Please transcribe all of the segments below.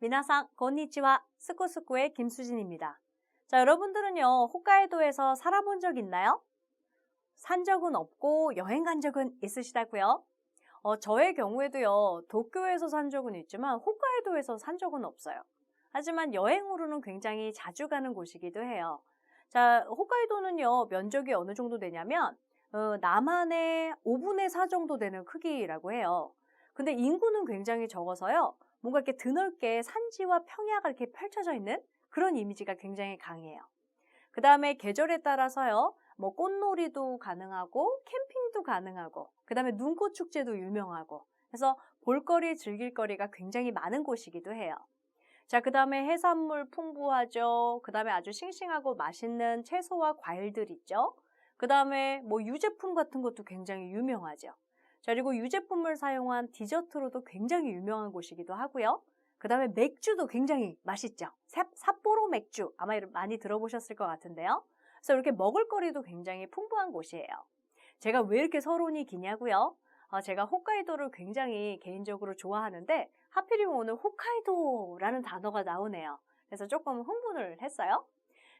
미나상 건니치와 스쿠스쿠의 김수진입니다. 자, 여러분들은요, 홋카이도에서 살아본 적 있나요? 산 적은 없고 여행 간 적은 있으시다고요? 어, 저의 경우에도요, 도쿄에서 산 적은 있지만 홋카이도에서 산 적은 없어요. 하지만 여행으로는 굉장히 자주 가는 곳이기도 해요. 자, 홋카이도는요, 면적이 어느 정도 되냐면, 어, 남한의 5분의 4 정도 되는 크기라고 해요. 근데 인구는 굉장히 적어서요, 뭔가 이렇게 드넓게 산지와 평야가 이렇게 펼쳐져 있는 그런 이미지가 굉장히 강해요. 그 다음에 계절에 따라서요, 뭐 꽃놀이도 가능하고 캠핑도 가능하고 그 다음에 눈꽃 축제도 유명하고 그래서 볼거리 즐길 거리가 굉장히 많은 곳이기도 해요. 자, 그 다음에 해산물 풍부하죠. 그 다음에 아주 싱싱하고 맛있는 채소와 과일들 있죠. 그 다음에 뭐 유제품 같은 것도 굉장히 유명하죠. 자, 그리고 유제품을 사용한 디저트로도 굉장히 유명한 곳이기도 하고요. 그 다음에 맥주도 굉장히 맛있죠. 삿포로 맥주 아마 많이 들어보셨을 것 같은데요. 그래서 이렇게 먹을거리도 굉장히 풍부한 곳이에요. 제가 왜 이렇게 서론이 기냐고요? 어, 제가 홋카이도를 굉장히 개인적으로 좋아하는데 하필이면 오늘 홋카이도라는 단어가 나오네요. 그래서 조금 흥분을 했어요.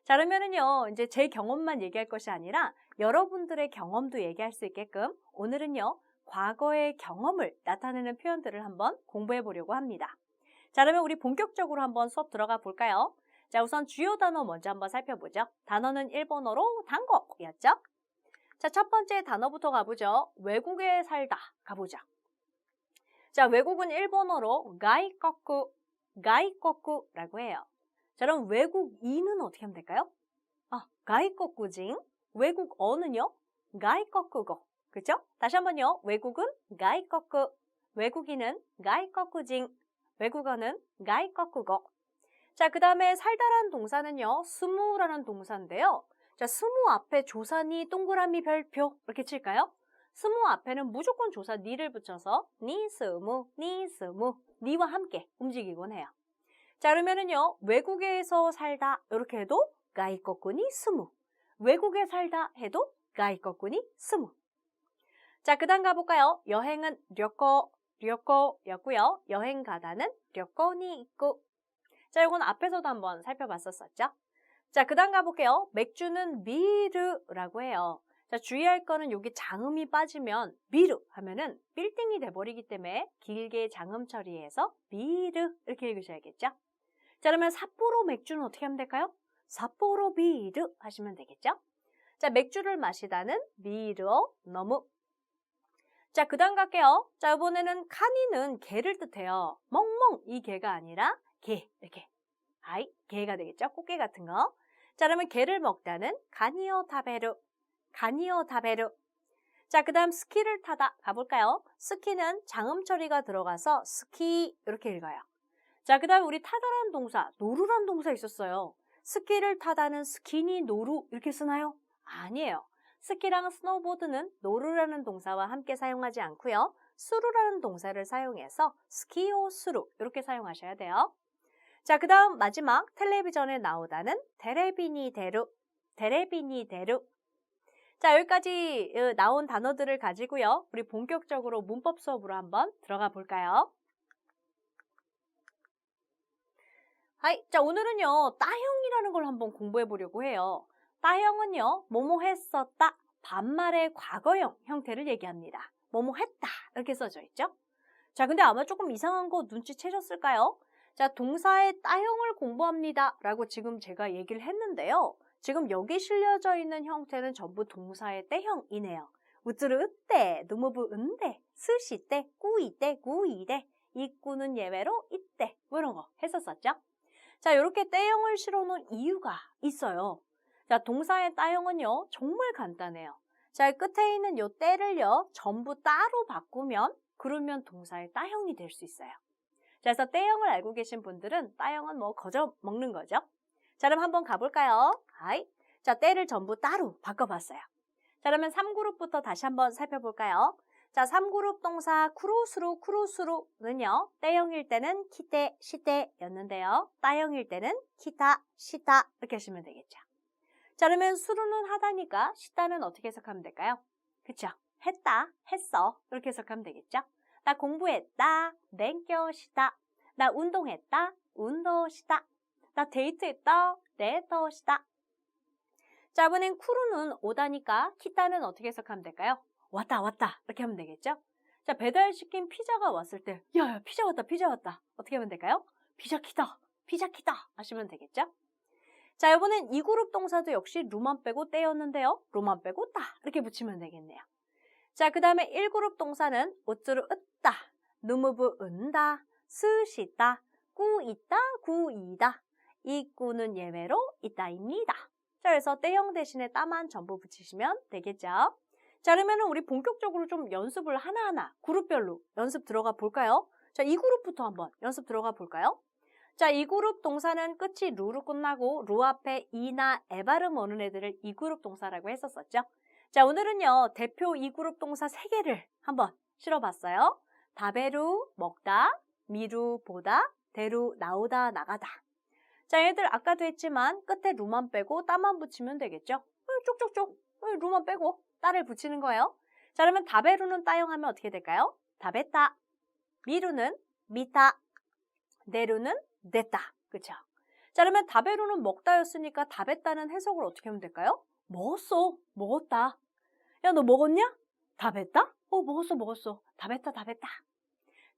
자, 그러면은요, 이제 제 경험만 얘기할 것이 아니라 여러분들의 경험도 얘기할 수 있게끔 오늘은요, 과거의 경험을 나타내는 표현들을 한번 공부해 보려고 합니다. 자, 그러면 우리 본격적으로 한번 수업 들어가 볼까요? 자, 우선 주요 단어 먼저 한번 살펴보죠. 단어는 일본어로 단거였죠? 자, 첫 번째 단어부터 가보죠. 외국에 살다 가보죠. 자, 외국은 일본어로 가이거쿠, 가이거쿠라고 해요. 자, 그럼 외국인은 어떻게 하면 될까요? 아, 가이거쿠진. 외국어는요? 가이거쿠고. 그죠? 다시 한번요. 외국은 가이거쿠. 외국인은 가이거쿠진. 외국어는 가이거쿠고. 자, 그 다음에 살다란 동사는요, 스무라는 동사인데요. 자, 스무 앞에 조사니 동그라미 별표 이렇게 칠까요? 스무 앞에는 무조건 조사 니를 붙여서 니 스무, 니 스무, 니와 함께 움직이곤 해요. 자, 그러면은요, 외국에서 살다 이렇게 해도 가이거꾸니 스무. 외국에 살다 해도 가이거꾸니 스무. 자, 그 다음 가볼까요? 여행은 려거, 려거였고요. 여행 가다는 려거니 있고 자, 이건 앞에서도 한번 살펴봤었었죠? 자, 그 다음 가볼게요. 맥주는 미르라고 해요. 자, 주의할 거는 여기 장음이 빠지면 미르 하면은 빌딩이 돼버리기 때문에 길게 장음 처리해서 미르 이렇게 읽으셔야겠죠? 자, 그러면 삿포로 맥주는 어떻게 하면 될까요? 삿포로 미르 하시면 되겠죠? 자, 맥주를 마시다는 미르어 너무 자, 그 다음 갈게요. 자, 이번에는 카니는 개를 뜻해요. 멍멍 이 개가 아니라 게 이렇게 아이 게가 되겠죠 꽃게 같은 거. 자 그러면 게를 먹다는 가니오 타베르 가니오 타베르. 자 그 다음 스키를 타다 가볼까요? 스키는 장음 처리가 들어가서 스키 이렇게 읽어요. 자 그 다음 우리 타다란 동사 노루란 동사 있었어요. 스키를 타다는 스키니 노루 이렇게 쓰나요? 아니에요. 스키랑 스노보드는 노루라는 동사와 함께 사용하지 않고요. 수루라는 동사를 사용해서 스키오 수루 이렇게 사용하셔야 돼요. 자, 그 다음 마지막 텔레비전에 나오다는 데레비니 데루, 데레비니 데루. 자, 여기까지 어, 나온 단어들을 가지고요. 우리 본격적으로 문법 수업으로 한번 들어가 볼까요? 하이, 자, 오늘은요, 따형이라는 걸 한번 공부해 보려고 해요. 따형은요, 뭐뭐 했었다, 반말의 과거형 형태를 얘기합니다. 뭐뭐 했다, 이렇게 써져 있죠? 자, 근데 아마 조금 이상한 거 눈치채셨을까요? 자, 동사의 따형을 공부합니다. 라고 지금 제가 얘기를 했는데요. 지금 여기 실려져 있는 형태는 전부 동사의 때형이네요. 우쯔르 으때, 누무부 은데, 스시때, 꾸이때, 구이때, 이꾸는 예외로 이때, 뭐 이런 거 했었었죠? 자, 이렇게 때형을 실어놓은 이유가 있어요. 자, 동사의 따형은요, 정말 간단해요. 자, 끝에 있는 요 때를요, 전부 따로 바꾸면, 그러면 동사의 따형이 될 수 있어요. 자, 그래서 때형을 알고 계신 분들은 따형은 뭐 거저 먹는 거죠. 자, 그럼 한번 가볼까요? 하이. 자, 때를 전부 따로 바꿔봤어요. 자, 그러면 3그룹부터 다시 한번 살펴볼까요? 자, 3그룹 동사 쿠로스루 쿠로스루는요. 때형일 때는 키때, 시때였는데요. 따형일 때는 키타, 시타 이렇게 하시면 되겠죠. 자, 그러면 수루는 하다니까 시다는 어떻게 해석하면 될까요? 그쵸? 했다, 했어 이렇게 해석하면 되겠죠? 나 공부했다, 랭껴시다. 나 운동했다. 운동시다. 나 데이트했다. 데이트시다. 자, 이번엔 쿠루는 오다니까 키타는 어떻게 해석하면 될까요? 왔다 왔다 이렇게 하면 되겠죠? 자, 배달시킨 피자가 왔을 때 야 야 피자 왔다 피자 왔다 어떻게 하면 될까요? 피자 키다 피자 키다 하시면 되겠죠? 자, 이번엔 이 그룹 동사도 역시 루만 빼고 떼였는데요. 루만 빼고 따 이렇게 붙이면 되겠네요. 자, 그 다음에 1그룹 동사는 우쭈르 으따, 누무부 은다, 스시다, 꾸있다, 구이다. 이 꾸는 예외로 있다입니다. 자, 그래서 떼형 대신에 따만 전부 붙이시면 되겠죠. 자, 그러면 우리 본격적으로 좀 연습을 하나하나 그룹별로 연습 들어가 볼까요? 자, 이 그룹부터 한번 연습 들어가 볼까요? 자, 이 그룹 동사는 끝이 루로 끝나고 루 앞에 이나 에 발음 오는 애들을 이 그룹 동사라고 했었었죠. 자, 오늘은요, 대표 이 그룹 동사 세개를 한번 실어봤어요. 다베루, 먹다, 미루, 보다, 대루, 나오다, 나가다. 자, 얘들 아까도 했지만 끝에 루만 빼고 따만 붙이면 되겠죠? 어, 쪽쪽쪽, 어, 루만 빼고 따를 붙이는 거예요. 자, 그러면 다베루는 따용하면 어떻게 될까요? 다베따. 미루는 미타. 네루는 냈다. 그쵸? 자, 그러면 다베루는 먹다였으니까 다베따는 해석을 어떻게 하면 될까요? 먹었어. 먹었다. 야, 너 먹었냐? 다뱄다? 어, 먹었어, 먹었어. 다뱄다, 다뱄다.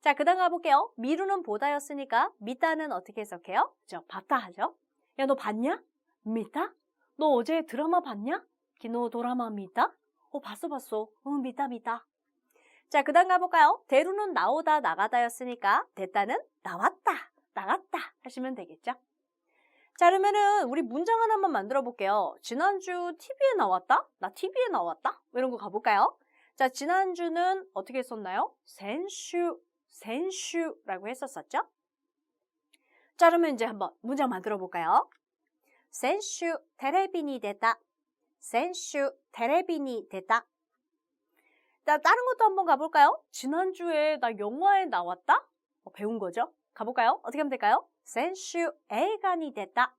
자, 그 다음 가볼게요. 미루는 보다였으니까 미따는 어떻게 해석해요? 그죠? 봤다 하죠? 야, 너 봤냐? 미따? 너 어제 드라마 봤냐? 기노 도라마 미따? 어, 봤어, 봤어. 응, 미따, 미따. 자, 그 다음 가볼까요? 대루는 나오다, 나가다였으니까 대따는 나왔다, 나갔다 하시면 되겠죠? 자, 그러면은 우리 문장 하나만 만들어 볼게요. 지난주 TV에 나왔다? 나 TV에 나왔다? 뭐 이런 거 가볼까요? 자, 지난주는 어떻게 했었나요? 센슈, 센슈라고 했었었죠? 자, 그러면 이제 한번 문장 만들어 볼까요? 센슈 테레비니 됐다. 센슈 테레비니 됐다. 자, 다른 것도 한번 가볼까요? 지난주에 나 영화에 나왔다? 어, 배운 거죠? 가볼까요? 어떻게 하면 될까요? 센슈 에이간이 됐다.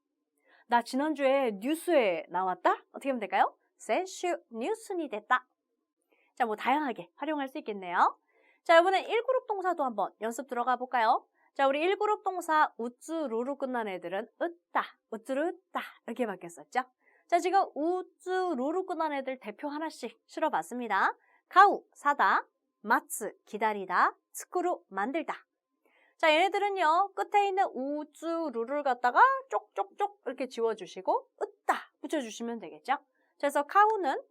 나 지난주에 뉴스에 나왔다? 어떻게 하면 될까요? 센슈 뉴스니 됐다. 자, 뭐 다양하게 활용할 수 있겠네요. 자, 이번엔 1그룹 동사도 한번 연습 들어가 볼까요? 자, 우리 1그룹 동사 우쯔루로 끝난 애들은 으따, 우쯔루 으따 이렇게 바뀌었었죠? 자, 지금 우쯔루로 끝난 애들 대표 하나씩 실어봤습니다. 가우, 사다, 마츠, 기다리다, 스쿠루, 만들다. 자, 얘네들은요, 끝에 있는 우쭈루를 갖다가 쪽쪽쪽 이렇게 지워주시고, 으따 붙여주시면 되겠죠? 그래서 카우는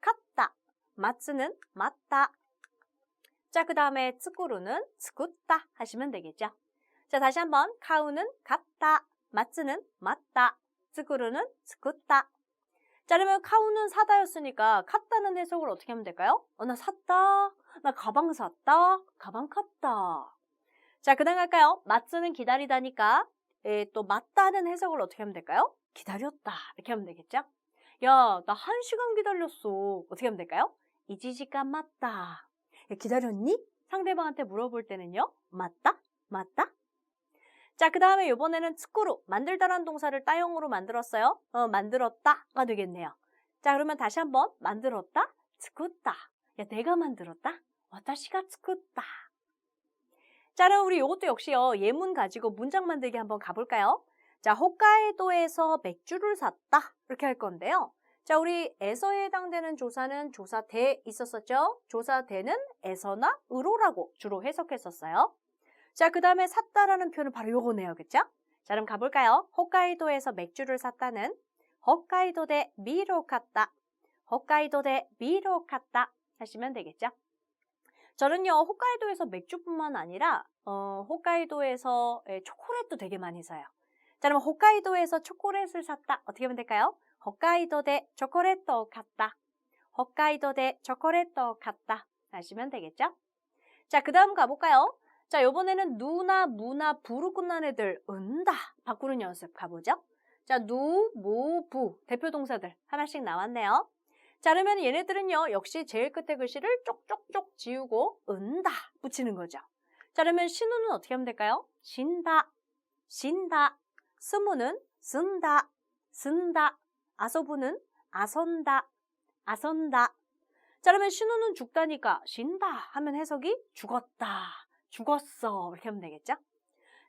갔다, 마츠는 맞다. 자, 그 다음에 츠쿠루는 츠쿠따 하시면 되겠죠? 자, 다시 한번 카우는 갔다, 마츠는 맞다, 츠쿠루는 츠쿠따. 자, 그러면 카우는 사다였으니까 갔다는 해석을 어떻게 하면 될까요? 어, 나 샀다, 나 가방 샀다, 가방 갔다. 자, 그 다음 갈까요? 맞쓰는 기다리다니까 에, 또 맞다는 해석을 어떻게 하면 될까요? 기다렸다 이렇게 하면 되겠죠? 야, 나 한 시간 기다렸어. 어떻게 하면 될까요? 이지시간 맞다. 야, 기다렸니? 상대방한테 물어볼 때는요. 맞다? 맞다? 자, 그 다음에 이번에는 츠쿠루, 만들다란 동사를 따용으로 만들었어요. 어, 만들었다가 되겠네요. 자, 그러면 다시 한번 만들었다, 츠쿠다. 야, 내가 만들었다? 와타시가 츠쿠다. 자, 그럼 우리 이것도 역시요. 예문 가지고 문장 만들기 한번 가볼까요? 자, 홋카이도에서 맥주를 샀다. 이렇게 할 건데요. 자, 우리 에서에 해당되는 조사는 조사대 있었었죠? 조사대는 에서나 으로라고 주로 해석했었어요. 자, 그 다음에 샀다라는 표현은 바로 요거네요. 그쵸? 자, 그럼 가볼까요? 홋카이도에서 맥주를 샀다는 홋카이도 대 미로 갔다. 홋카이도 대 미로 갔다 하시면 되겠죠? 저는요, 홋카이도에서 맥주뿐만 아니라, 어, 홋카이도에서 예, 초콜릿도 되게 많이 사요. 자, 그럼 홋카이도에서 초콜릿을 샀다. 어떻게 하면 될까요? 홋카이도 대 초콜릿도 갔다. 홋카이도 대 초콜릿도 갔다. 하시면 되겠죠? 자, 그 다음 가볼까요? 자, 요번에는 누나, 무나, 부로 끝난 애들, 은다. 바꾸는 연습 가보죠. 자, 누, 무, 부. 대표 동사들 하나씩 나왔네요. 자, 그러면 얘네들은요, 역시 제일 끝에 글씨를 쪽쪽쪽 지우고 은다 붙이는 거죠. 자, 그러면 신우는 어떻게 하면 될까요? 신다, 신다. 스무는 쓴다, 쓴다. 아소부는 아선다, 아선다. 자, 그러면 신우는 죽다니까 신다 하면 해석이 죽었다, 죽었어 이렇게 하면 되겠죠?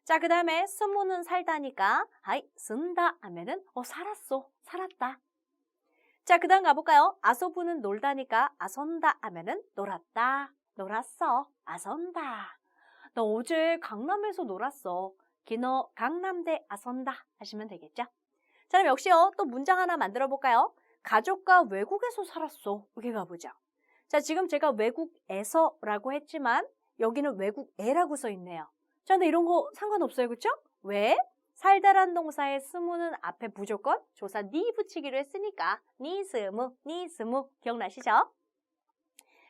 자, 그 다음에 스무는 살다니까, 하이, 쓴다 하면은, 어, 살았어. 살았다. 자, 그 다음 가볼까요? 아소부는 놀다니까, 아선다 하면은, 놀았다. 놀았어. 아선다. 너 어제 강남에서 놀았어. 기너 강남대 아선다 하시면 되겠죠? 자, 그럼 역시요. 또 문장 하나 만들어 볼까요? 가족과 외국에서 살았어. 이렇게 가보죠. 자, 지금 제가 외국에서라고 했지만 여기는 외국에라고 써 있네요. 자, 근데 이런 거 상관없어요. 그쵸? 왜? 살다란 동사의 스무는 앞에 무조건 조사 니 붙이기로 했으니까 니 스무, 니 스무 기억나시죠?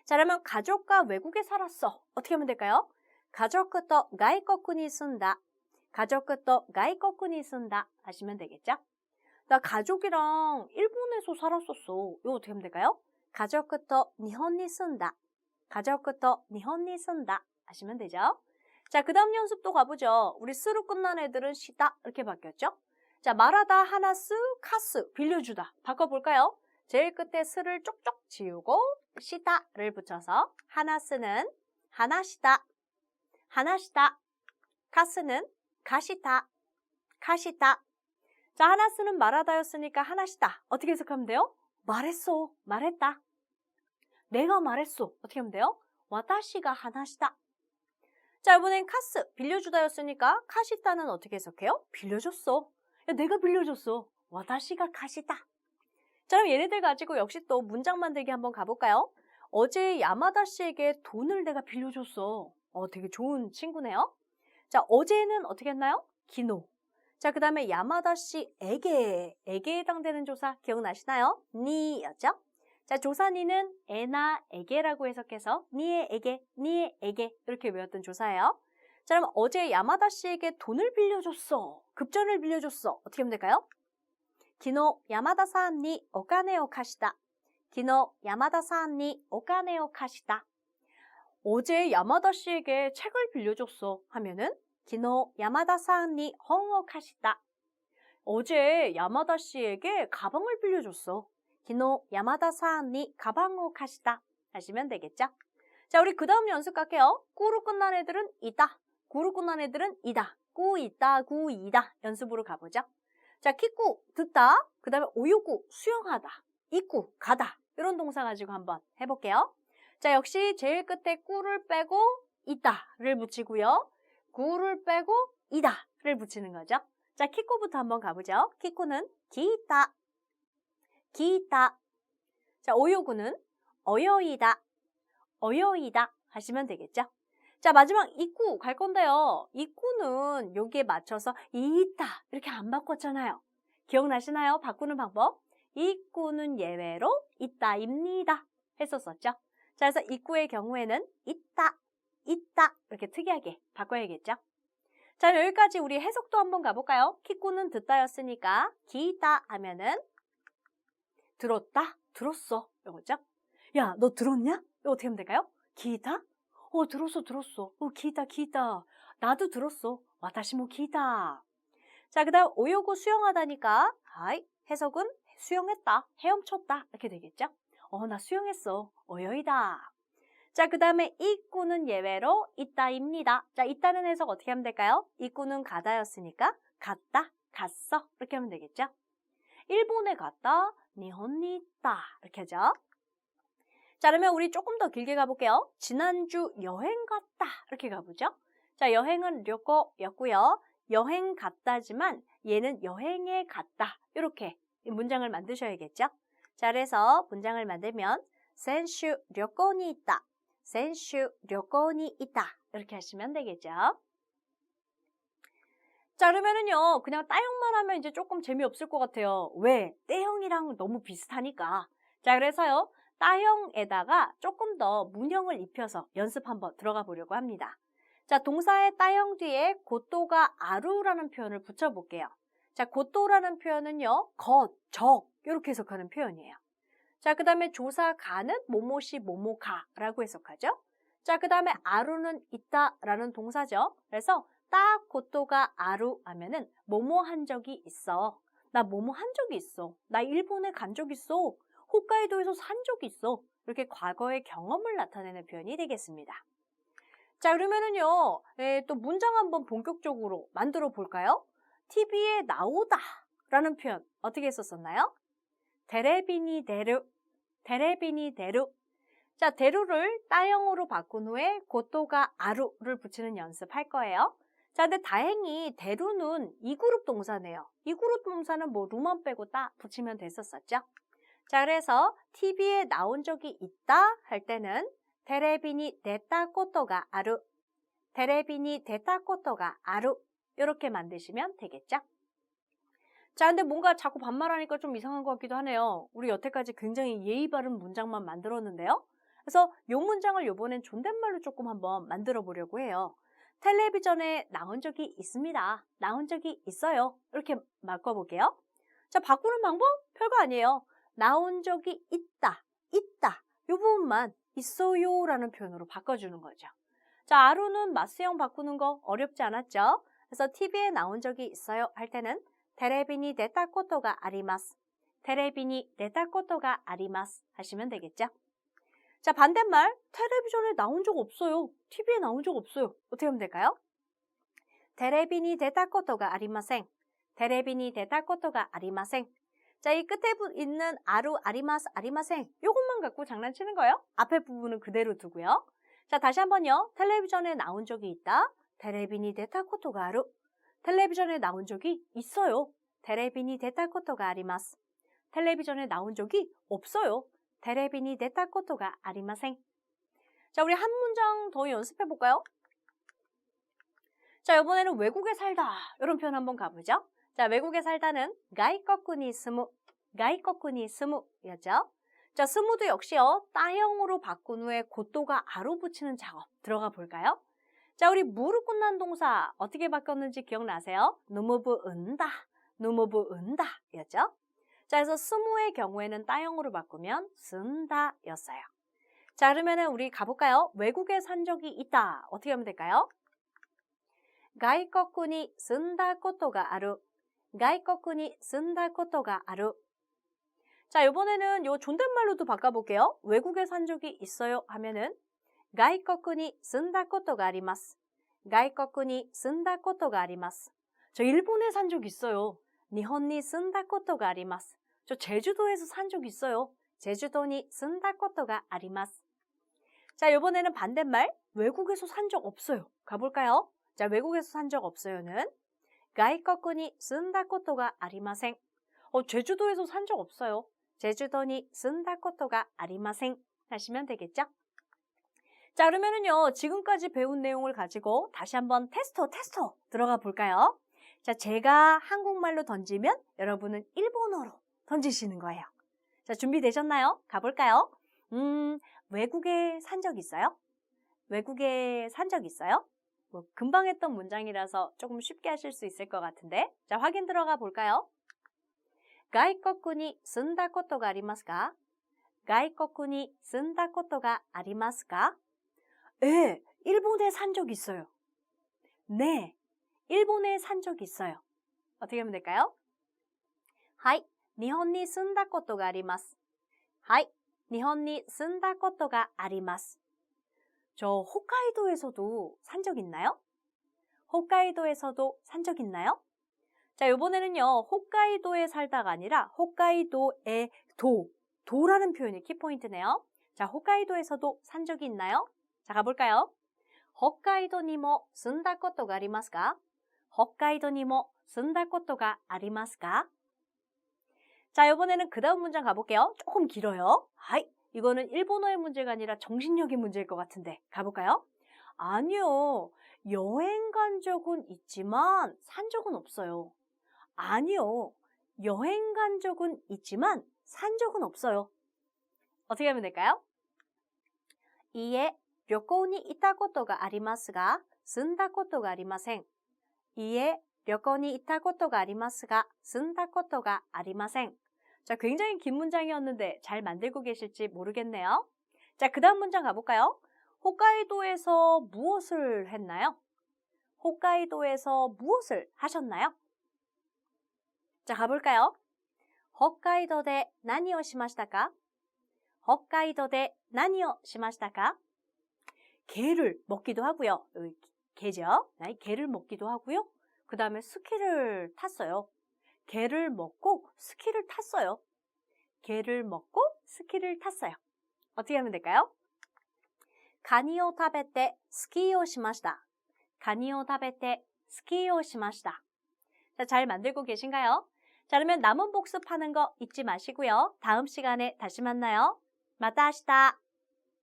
자, 그러면 가족과 외국에 살았어. 어떻게 하면 될까요? 가족부터 가이코쿠니 쓴다. 가족부터 가이코쿠니 쓴다 하시면 되겠죠? 나 가족이랑 일본에서 살았었어. 이거 어떻게 하면 될까요? 가족부터 니혼니 쓴다. 가족부터 니혼니 쓴다 하시면 되죠? 자, 그 다음 연습도 가보죠. 우리 스로 끝난 애들은 시다 이렇게 바뀌었죠? 자, 말하다 하나 쓰 카스 빌려주다 바꿔볼까요? 제일 끝에 스를 쪽쪽 지우고 시다를 붙여서 하나 쓰는 하나시다 하나시다 카스는 가시다 가시다 자, 하나 쓰는 말하다였으니까 하나시다. 어떻게 해석하면 돼요? 말했어. 말했다. 내가 말했어. 어떻게 하면 돼요? 와타시가 하나시다. 자, 이번엔 카스, 빌려주다였으니까 카시다는 어떻게 해석해요? 빌려줬어. 야, 내가 빌려줬어. 와타시가 카시다. 자, 그럼 얘네들 가지고 역시 또 문장 만들기 한번 가볼까요? 어제 야마다 씨에게 돈을 내가 빌려줬어. 어, 되게 좋은 친구네요. 자, 어제는 어떻게 했나요? 기노. 자, 그 다음에 야마다 씨에게, 에게에 해당되는 조사 기억나시나요? 니였죠? 자, 조사니는 에나 에게라고 해석해서 니의 에게, 니의 에게 이렇게 외웠던 조사예요. 자, 그럼 어제 야마다 씨에게 돈을 빌려줬어. 급전을 빌려줬어. 어떻게 하면 될까요? 기노 야마다 사안니 오카네오 카시다. 기노 야마다 사안니 오카네오 카시다. 어제 야마다 씨에게 책을 빌려줬어 하면은 기노 야마다 사안니 홍어 카시다. 어제 야마다 씨에게 가방을 빌려줬어. 기노 야마다 사안니 가방을 카시다. 하시면 되겠죠? 자, 우리 그 다음 연습 갈게요. 꾸로 끝난 애들은 이다. 구로 끝난 애들은 이다. 꾸 있다, 구 이다. 연습으로 가보죠. 자, 키꾸 듣다. 그 다음에 오요구 수영하다. 입구 가다. 이런 동사 가지고 한번 해볼게요. 자, 역시 제일 끝에 꾸를 빼고 있다를 붙이고요. 구를 빼고 이다를 붙이는 거죠. 자, 키코부터 한번 가보죠. 키코는 기타, 기타. 자, 오요구는 어여이다, 어여이다 하시면 되겠죠. 자, 마지막 입구 갈 건데요. 입구는 여기에 맞춰서 있다 이렇게 안 바꿨잖아요. 기억나시나요? 바꾸는 방법? 입구는 예외로 있다입니다 했었었죠. 자, 그래서 입구의 경우에는 있다, 있다 이렇게 특이하게 바꿔야겠죠. 자, 여기까지 우리 해석도 한번 가볼까요? 키꾸는 듣다였으니까 기다 하면은 들었다, 들었어 이거죠. 야, 너 들었냐? 이거 어떻게 하면 될까요? 기다? 어, 들었어, 들었어. 어, 기다, 기다. 나도 들었어. 와타시모 기다. 자, 그 다음 오요구 수영하다니까 하이, 해석은 수영했다, 헤엄쳤다 이렇게 되겠죠. 어, 나 수영했어. 어여이다. 자, 그 다음에 입구는 예외로 있다입니다. 자, 있다는 해석 어떻게 하면 될까요? 입구는 가다였으니까 갔다, 갔어 이렇게 하면 되겠죠. 일본에 갔다, 니혼니 있다 이렇게 하죠. 자, 그러면 우리 조금 더 길게 가볼게요. 지난주 여행 갔다 이렇게 가보죠. 자, 여행은 료코였고요. 여행 갔다지만 얘는 여행에 갔다 이렇게 문장을 만드셔야겠죠. 자, 그래서 문장을 만들면 센슈 료코니 있다. 센슈 료코니 있다. 이렇게 하시면 되겠죠. 자, 그러면은요, 그냥 따형만 하면 이제 조금 재미없을 것 같아요. 왜? 떼형이랑 너무 비슷하니까. 자, 그래서요, 따형에다가 조금 더 문형을 입혀서 연습 한번 들어가 보려고 합니다. 자, 동사의 따형 뒤에 고또가 아루라는 표현을 붙여볼게요. 자, 고또라는 표현은요, 것, 적, 이렇게 해석하는 표현이에요. 자, 그 다음에 조사 가는 모모시 모모가라고 해석하죠. 자, 그 다음에 아루는 있다라는 동사죠. 그래서 딱 고또가 아루 하면은 모모 한 적이 있어. 나 모모 한 적이 있어. 나 일본에 간 적 있어. 홋카이도에서 산 적이 있어. 이렇게 과거의 경험을 나타내는 표현이 되겠습니다. 자, 그러면은요, 에, 또 문장 한번 본격적으로 만들어 볼까요? TV에 나오다 라는 표현 어떻게 썼었나요? 테레비니 데루, 테레비니 데루. 자, 데루를 따형으로 바꾼 후에 고토가 아루를 붙이는 연습할 거예요. 자, 근데 다행히 데루는 이 그룹 동사네요. 이 그룹 동사는 뭐 루만 빼고 따 붙이면 됐었었죠. 자, 그래서 TV에 나온 적이 있다 할 때는 테레비니 데타 코토가 아루, 테레비니 데타 코토가 아루 이렇게 만드시면 되겠죠. 자, 근데 뭔가 자꾸 반말하니까 좀 이상한 것 같기도 하네요. 우리 여태까지 굉장히 예의 바른 문장만 만들었는데요. 그래서 이 문장을 이번엔 존댓말로 조금 한번 만들어 보려고 해요. 텔레비전에 나온 적이 있습니다. 나온 적이 있어요. 이렇게 바꿔볼게요. 자, 바꾸는 방법 별거 아니에요. 나온 적이 있다, 있다. 이 부분만 있어요 라는 표현으로 바꿔주는 거죠. 자, 아루는 마스형 바꾸는 거 어렵지 않았죠? 그래서 TV에 나온 적이 있어요 할 때는 테레비니 데타 코토가 아리마스. 테레비니 데타 코토가 아리마스 하시면 되겠죠? 자, 반대말 텔레비전에 나온 적 없어요. TV에 나온 적 없어요. 어떻게 하면 될까요? 테레비니 데타 코토가 아리마생. 테레비니 데타 코토가 아리마생. 자, 이 끝에 있는 아루, 아리마스, 아리마생 요것만 갖고 장난치는 거예요. 앞에 부분은 그대로 두고요. 자, 다시 한번요. 텔레비전에 나온 적이 있다. 테레비니 데타 코토가 아루. 텔레비전에 나온 적이 있어요. 테레비니 데타 코토가 아리마스. 텔레비전에 나온 적이 없어요. 테레비니 데타 코토가 아리마생. 자, 우리 한 문장 더 연습해 볼까요? 자, 이번에는 외국에 살다 이런 표현 한번 가보죠. 자, 외국에 살다는 가이거쿠니 스무, 가이거쿠니 스무였죠. 자, 스무도 역시요. 따형으로 바꾼 후에 고도가 아로 붙이는 작업 들어가 볼까요? 자, 우리 무릎 꿇는 동사 어떻게 바꿨는지 기억나세요? 누무부 은다, 누무부 은다 였죠? 자, 그래서 스무의 경우에는 따형으로 바꾸면 쓴다였어요. 자, 그러면은 우리 가볼까요? 외국에 산 적이 있다. 어떻게 하면 될까요? 가이꺼꾼이 쓴다 것도가 아루. 가이꺼꾼이 쓴다 것도가 아루. 자, 이번에는 요 존댓말로도 바꿔볼게요. 외국에 산 적이 있어요 하면은 가이꺼꾼이 쓴다 것도가 아리마스. 가이꺼꾼이 쓴다 것도가 아리마스. 저 일본에 산 적 있어요. 니혼니 쓴다 것도가 아리마스. 저 제주도에서 산 적 있어요. 제주도니 쓴다 것도가 아리마스. 자, 이번에는 반대말 외국에서 산 적 없어요. 가볼까요? 자, 외국에서 산 적 없어요는 가이꺼꾸니 쓴다 것도가 아리마생. 어, 제주도에서 산 적 없어요. 제주도니 쓴다 것도가 아리마생. 하시면 되겠죠? 자, 그러면은요, 지금까지 배운 내용을 가지고 다시 한번 테스터, 테스터 들어가 볼까요? 자, 제가 한국말로 던지면 여러분은 일본어로 던지시는 거예요. 자, 준비되셨나요? 가볼까요? 음, 외국에 산 적 있어요? 외국에 산 적 있어요? 뭐, 금방 했던 문장이라서 조금 쉽게 하실 수 있을 것 같은데. 자, 확인 들어가 볼까요? 外国に住んだことがありますか外国に住んだことがありますか 네, 일본에 산 적 있어요. 네, 일본에 산 적 있어요. 어떻게 하면 될까요? はい、 日本に住んだことがあります。はい、日本に住んだことがあります。 저 홋카이도에서도 산 적 있나요? 홋카이도에서도 산 적 있나요? 자, 이번에는요, 홋카이도에 살다가 아니라 홋카이도의 도, 도라는 표현이 키포인트네요. 자, 홋카이도에서도 산 적이 있나요? 자, 가볼까요? 北海道にも住んだことがありますか北海道にも住んだことがありますか 자, 이번에는 그 다음 문장 가볼게요. 조금 길어요. 하이. 이거는 일본어의 문제가 아니라 정신력의 문제일 것 같은데. 가볼까요? 아니요. 여행 간 적은 있지만 산 적은 없어요. 아니요. 여행 간 적은 있지만 산 적은 없어요. 어떻게 하면 될까요? 이에 旅行に行ったことがありますが、住んだことがありません。いいえ、 旅行に行ったことがありますが、住んだことがありません。 자, 굉장히 긴 문장이었는데 잘 만들고 계실지 모르겠네요. 자, 그 다음 문장 가볼까요? 홋카이도에서 무엇을 했나요? 홋카이도에서 무엇을 하셨나요? 자, 가볼까요? 홋카이도에 何をしましたか?北海道で何をしましたか 게를 먹기도 하고요. 여기 게죠. 네, 게를 먹기도 하고요. 그 다음에 스키를 탔어요. 개를 먹고 스키를 탔어요. 개를 먹고 스키를 탔어요. 어떻게 하면 될까요? 가니오 타베테 스키오 시마시다. 가니오 타베테 스키오 시마시다. 자, 잘 만들고 계신가요? 자, 그러면 남은 복습하는 거 잊지 마시고요. 다음 시간에 다시 만나요. 마다 하시다.